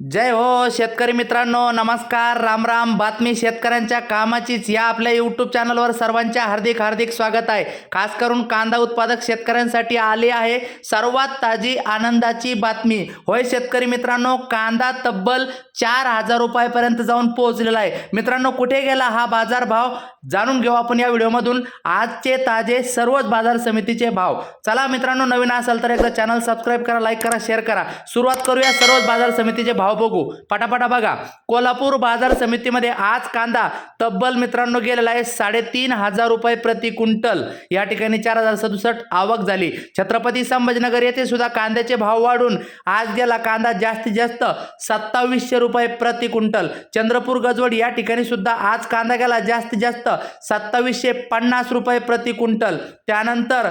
जय हो शेतकरी मित्रांनो. नमस्कार राम राम. बातमी शेतकऱ्यांच्या कामाचीच. या आपल्या यूट्यूब चॅनलवर सर्वांच्या हार्दिक हार्दिक स्वागत आहे. खास करून कांदा उत्पादक शेतकऱ्यांसाठी आली आहे सर्वात ताजी आनंदाची बातमी. होय शेतकरी मित्रांनो कांदा तब्बल चार हजार रुपयापर्यंत जाऊन पोहोचलेला आहे. मित्रांनो कुठे गेला हा बाजार भाव? जाणून घेऊ आपण या व्हिडिओमधून. आजचे ताजे सर्वच बाजार समितीचे भाव. चला मित्रांनो नवीन असाल तर एकदा चॅनल सबस्क्राईब करा लाईक करा शेअर करा. सुरुवात करूया सर्वच बाजार समितीचे भाव. बघू. पटापटा बघा. कोल्हापूर बाजार समितीमध्ये आज कांदा तब्बल मित्रांनो गेलेला आहे. साडेतीन हजार रुपये प्रति क्विंटल. या ठिकाणी चार हजार सदुसष्ट आवक झाली. छत्रपती संभाजीनगर येथे सुद्धा कांद्याचे भाव वाढून आज गेला कांदा जास्तीत जास्त सत्तावीसशे रुपये प्रति क्विंटल. चंद्रपूर गजवड या ठिकाणी सुद्धा आज कांदा गेला जास्तीत जास्त सत्तावीसशे पन्नास रुपये प्रति क्विंटल. त्यानंतर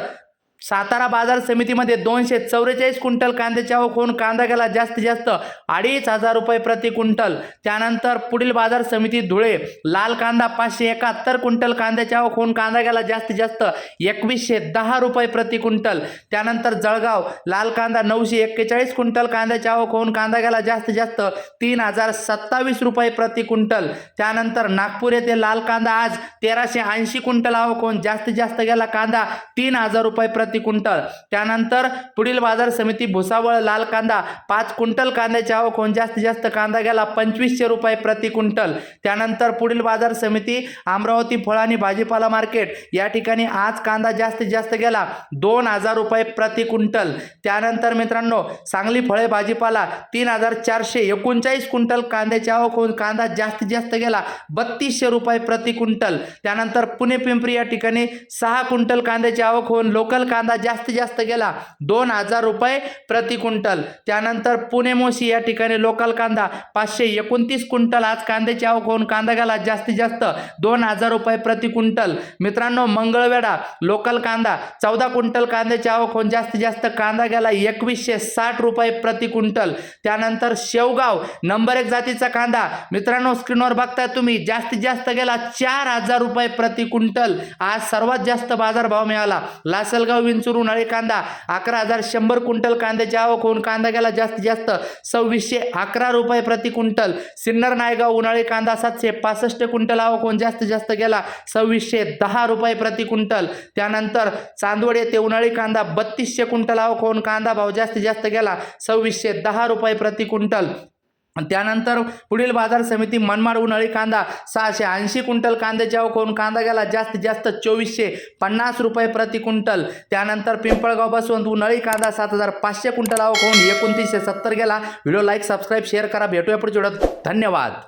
सातारा बाजार समितीमध्ये दोनशे चौवेचाळीस क्विंटल कांद्याची आवक होऊन कांदा गेला जास्तीत जास्त अडीच हजार रुपये प्रति क्विंटल. त्यानंतर पुढील बाजार समिती धुळे लाल कांदा पाचशे एकाहत्तर क्विंटल कांद्याची आवक होऊन कांदा गेला जास्तीत जास्त एकवीसशे दहा रुपये प्रति क्विंटल. त्यानंतर जळगाव लाल कांदा नऊशे एक्केचाळीस क्विंटल कांद्याची आवक होऊन कांदा गेला जास्तीत जास्त तीन हजार सत्तावीस रुपये प्रति क्विंटल. त्यानंतर नागपूर येथे लाल कांदा आज तेराशे ऐंशी क्विंटल आवक होऊन जास्तीत जास्त गेला कांदा तीन हजार रुपये प्रति क्विंटल. त्यानंतर पुढील बाजार समिती भुसावळ लाल कांदा पाच क्विंटल कांद्याची आवक होऊन जास्तीत जास्त कांदा गेला पंचवीसशे रुपये प्रति क्विंटल. त्यानंतर पुढील बाजार समिती अमरावती फळ आणि भाजीपाला मार्केट. या ठिकाणी आज कांदा जास्तीत जास्त गेला दोन हजार रुपये प्रति क्विंटल. त्यानंतर मित्रांनो सांगली फळे भाजीपाला तीन हजार चारशे एकोणचाळीस क्विंटल कांद्याची आवक होऊन कांदा जास्तीत जास्त गेला बत्तीसशे रुपये प्रति क्विंटल. त्यानंतर पुणे पिंपरी या ठिकाणी सहा क्विंटल कांद्याची आवक होऊन लोकल कांदा कांदा जास्तीत जास्त गेला दोन हजार रुपये प्रति क्विंटल. त्यानंतर पुणे मोशी या ठिकाणी लोकल कांदा पाचशे एकोणतीस क्विंटल. आज कांद्याची आवक होऊन कांदा गेला जास्तीत जास्त दोन हजार रुपये प्रति क्विंटल. मित्रांनो मंगळवेढा लोकल कांदा चौदा क्विंटल कांद्याची आवक होऊन जास्तीत जास्त कांदा गेला एकवीसशे साठ रुपये प्रति क्विंटल. त्यानंतर शेवगाव नंबर एक जातीचा कांदा. मित्रांनो स्क्रीनवर बघताय तुम्ही जास्तीत जास्त गेला चार हजार रुपये प्रति क्विंटल. आज सर्वात जास्त बाजारभाव मिळाला. लासलगाव विंचूर उन्हाळी कांदा. अकरा हजार शंभर क्विंटल कांद्याची आवक होऊन कांदा गेला जास्तीत जास्त सव्वीसशे अकरा रुपये प्रति क्विंटल. सिन्नर नायगाव उन्हाळी कांदा सातशे पासष्ट क्विंटल आवक होऊन जास्तीत जास्त गेला सव्वीसशे दहा रुपये प्रति क्विंटल. त्यानंतर चांदवड येथे उन्हाळी कांदा बत्तीसशे क्विंटल आवक होऊन कांदा भाव जास्तीत जास्त गेला सव्वीसशे दहा रुपये प्रति क्विंटल. त्यानंतर पुढील बाजार समिती मनमाड उन्हाळी कांदा सहाशे ऐंशी क्विंटल कांद्याची आवक होऊन कांदा गेला जास्तीत जास्त चोवीसशे पन्नास रुपये प्रति क्विंटल. त्यानंतर पिंपळगाव बसवंत उन्हाळी कांदा सात हजार पाचशे क्विंटल आवक होऊन एकोणतीसशे सत्तर गेला. व्हिडिओ लाईक सबस्क्राईब शेअर करा. भेटूया पुढच्या व्हिडिओत. धन्यवाद.